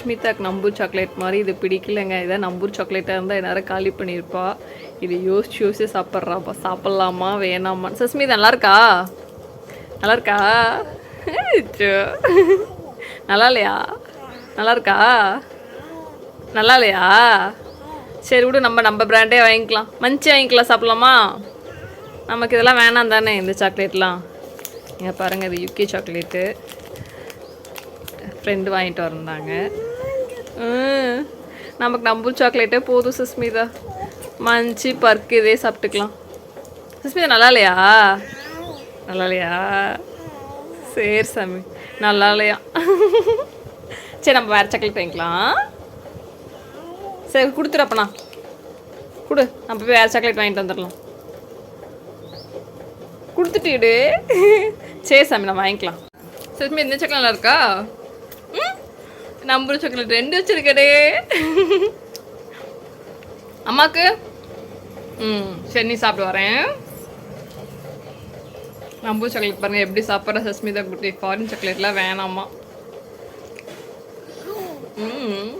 சஸ்மிதாக்கு நம்பூர் chocolate மாதிரி இது பிடிக்கலைங்க. இதை நம்பூர் சாக்லேட்டாக இருந்தால் நேரம் காலி பண்ணியிருப்பா இது யோசிச்சு யோசிச்சு சாப்பிட்றாப்பா சாப்பிட்லாமா? வேணாமா? சஸ்மிதா நல்லாயிருக்கா நல்லாயிருக்கா நல்லா இருக்கா நல்லா இல்லையா? நல்லா இருக்கா நல்லா இல்லையா? சரி விடு நம்ம நம்ம பிராண்டே வாங்கிக்கலாம். மஞ்சி வாங்கிக்கலாம் சாப்பிட்லாமா? நமக்கு இதெல்லாம் வேணாம் தானே இந்த சாக்லேட்லாம். இங்கே பாருங்கள் இது யூகே சாக்லேட்டு. ஃப்ரெண்டு வாங்கிட்டு வந்தாங்க. நமக்கு நம்பூர் சாக்லேட்டே போதும் சுஸ்மிதா. மஞ்சி பர்க் இதே சாப்பிட்டுக்கலாம். சுஸ்மிதா நல்லா இல்லையா? நல்லா இல்லையா? சரி சாமி நல்லா இல்லையா? சரி நம்ம வேறு சாக்லேட் வாங்கிக்கலாம். சரி கொடுத்துருப்பண்ணா கொடு நம்ம போய் வேறு சாக்லேட் வாங்கிட்டு வந்துடலாம். கொடுத்துட்டிடு சரி சாமி நான் வாங்கிக்கலாம். சுஷ்மி இந்த சாக்லேட் நல்லா இருக்கா? நம்பர் சாக்லேட் ரெண்டு வச்சிருக்கடே அம்மாக்கு? ம் சரி நீ சாப்பிட்டு வரேன். நம்பூர் சாக்லேட் பாருங்கள் எப்படி சாப்பிட்ற சஸ்மிதா குட்டி ஃபாரின் சாக்லேட்லாம் வேணாமா ம்.